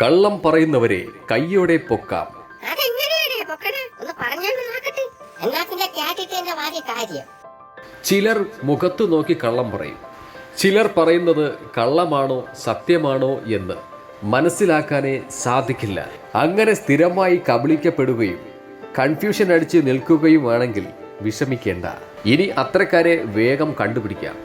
കള്ളം പറയുന്നവരെ കയ്യോടെ പൊക്കാം. ചിലർ മുഖത്തു നോക്കി കള്ളം പറയും. ചിലർ പറയുന്നത് കള്ളമാണോ സത്യമാണോ എന്ന് മനസ്സിലാക്കാനേ സാധിക്കില്ല. അങ്ങനെ സ്ഥിരമായി കബളിക്കപ്പെടുകയും കൺഫ്യൂഷൻ അടിച്ച് നിൽക്കുകയുമാണെങ്കിൽ വിഷമിക്കേണ്ട. ഇനി അത്രക്കാരെ വേഗം കണ്ടുപിടിക്കാം.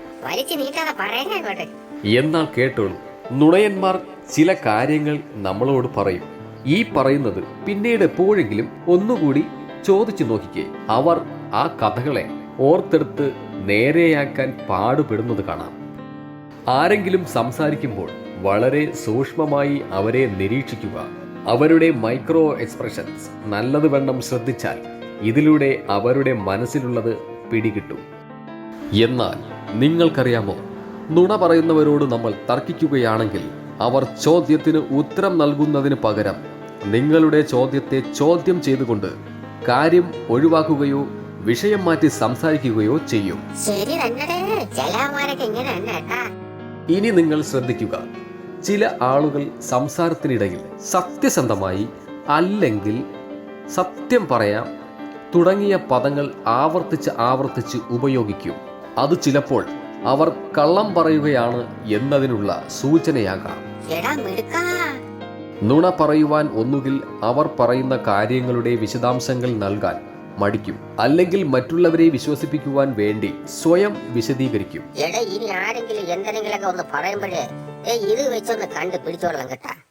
എന്നാൽ കേട്ടോളൂ. നുണയന്മാർ ചില കാര്യങ്ങൾ നമ്മളോട് പറയും. ഈ പറയുന്നത് പിന്നീട് എപ്പോഴെങ്കിലും ഒന്നുകൂടി ചോദിച്ചു നോക്കിക്കേ. അവർ ആ കഥകളെ ഓർത്തെടുത്ത് നേരെയാക്കാൻ പാടുപെടുന്നത് കാണാം. ആരെങ്കിലും സംസാരിക്കുമ്പോൾ വളരെ സൂക്ഷ്മമായി അവരെ നിരീക്ഷിക്കുക. അവരുടെ മൈക്രോ എക്സ്പ്രഷൻസ് നല്ലത് വേണം ശ്രദ്ധിച്ചാൽ ഇതിലൂടെ അവരുടെ മനസ്സിലുള്ളത് പിടികിട്ടും. എന്നാൽ നിങ്ങൾക്കറിയാമോ? നുണ പറയുന്നവരോട് നമ്മൾ തർക്കിക്കുകയാണെങ്കിൽ അവർ ചോദ്യത്തിന് ഉത്തരം നൽകുന്നതിന് പകരം നിങ്ങളുടെ ചോദ്യത്തെ ചോദ്യം ചെയ്തുകൊണ്ട് കാര്യം ഒഴിവാക്കുകയോ വിഷയം മാറ്റി സംസാരിക്കുകയോ ചെയ്യും. ഇനി നിങ്ങൾ ശ്രദ്ധിക്കുക. ചില ആളുകൾ സംസാരത്തിനിടയിൽ സത്യസന്ധമായി അല്ലെങ്കിൽ സത്യം പറയാം തുടങ്ങിയ പദങ്ങൾ ആവർത്തിച്ച് ആവർത്തിച്ച് ഉപയോഗിക്കും. അത് ചിലപ്പോൾ അവർ കള്ളം പറയുകയാണ് എന്നതിനുള്ള സൂചനയാകാം. എടാ മിടുക്കാ. നുണ പറയുവാൻ ഒന്നുകിൽ അവർ പറയുന്ന കാര്യങ്ങളുടെ വിശദാംശങ്ങൾ നൽകാൻ മടിക്കും. അല്ലെങ്കിൽ മറ്റുള്ളവരെ വിശ്വസിപ്പിക്കുവാൻ വേണ്ടി സ്വയം വിശദീകരിക്കും. എടാ ഇനി ആരെങ്കിലും എന്തെങ്കിലുമൊക്കെ ഒന്ന് പറയുമ്പോഴേ ഇത് വെച്ചൊന്ന് കണ്ടുപിടിച്ചോളാം കേട്ടാ.